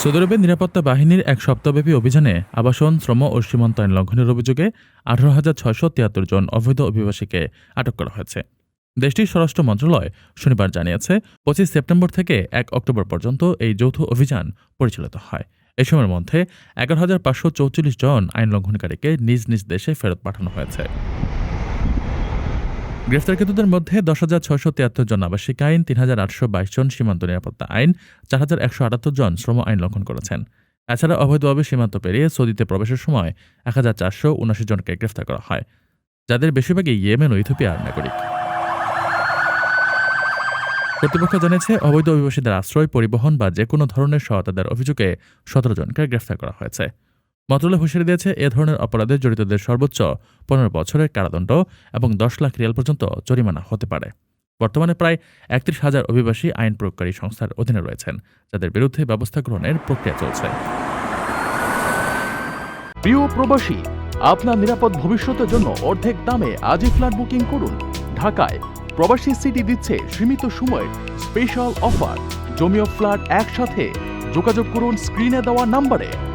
Saudi নিরাপত্তা বাহিনীর এক সপ্তাহব্যাপী অভিযানে আবাসন, শ্রম ও সীমান্ত আইন লঙ্ঘনের অভিযোগে আঠারো হাজার ছয়শো তিয়াত্তর জন অবৈধ অভিবাসীকে আটক করা হয়েছে। দেশটির স্বরাষ্ট্র মন্ত্রণালয় শনিবার জানিয়েছে, পঁচিশ সেপ্টেম্বর থেকে এক অক্টোবর পর্যন্ত এই যৌথ অভিযান পরিচালিত হয়। এ সময়ের মধ্যে এগারো হাজার পাঁচশো চৌচল্লিশ জন আইন লঙ্ঘনকারীকে নিজ নিজ দেশে ফেরত পাঠানো হয়েছে। গ্রেফতারকৃতদের মধ্যে দশ হাজার ছয়শো তিয়াত্তর জন আবাসিক আইন, তিন হাজার আটশো বাইশ জন সীমান্ত নিরাপত্তা আইন, চার হাজার একশো আটাত্তর জন শ্রম আইন লঙ্ঘন করেছেন। এছাড়া অবৈধভাবে সীমান্ত পেরিয়ে সৌদিতে প্রবেশের সময় এক হাজার চারশো উনআশি জনকে গ্রেফতার করা হয়, যাদের বেশিরভাগই ইয়েমেন ও ইথিওপিয়ার নাগরিক। কর্তৃপক্ষ জানিয়েছে, অবৈধ অভিবাসীদের আশ্রয়, পরিবহন বা যে কোনো ধরনের সহায়তা দেওয়ার অভিযোগে সতেরো জনকে গ্রেফতার করা হয়েছে। মন্ত্রণালয় হুঁশিয়ারি দিয়েছে এ ধরনের অপরাধে জড়িতদের সর্বোচ্চ পনেরো বছরের কারাদণ্ড এবং দশ লাখ রিয়াল পর্যন্ত জরিমানা হতে পারে। বর্তমানে প্রায় একত্রিশ হাজার অভিবাসী আইন প্রয়োগকারী সংস্থার অধীনে রয়েছেন, যাদের বিরুদ্ধে ব্যবস্থা গ্রহণের প্রক্রিয়া চলছে। প্রিয় প্রবাসী, আপনার নিরাপদ ভবিষ্যতের জন্য অর্ধেক দামে আজই ফ্ল্যাট বুকিং করুন। ঢাকায় প্রবাসী সিটি দিচ্ছে সীমিত সময়ের স্পেশাল অফার। জমিও ফ্ল্যাট একসাথে। যোগাযোগ করুন স্ক্রিনে দেওয়া নাম্বারে।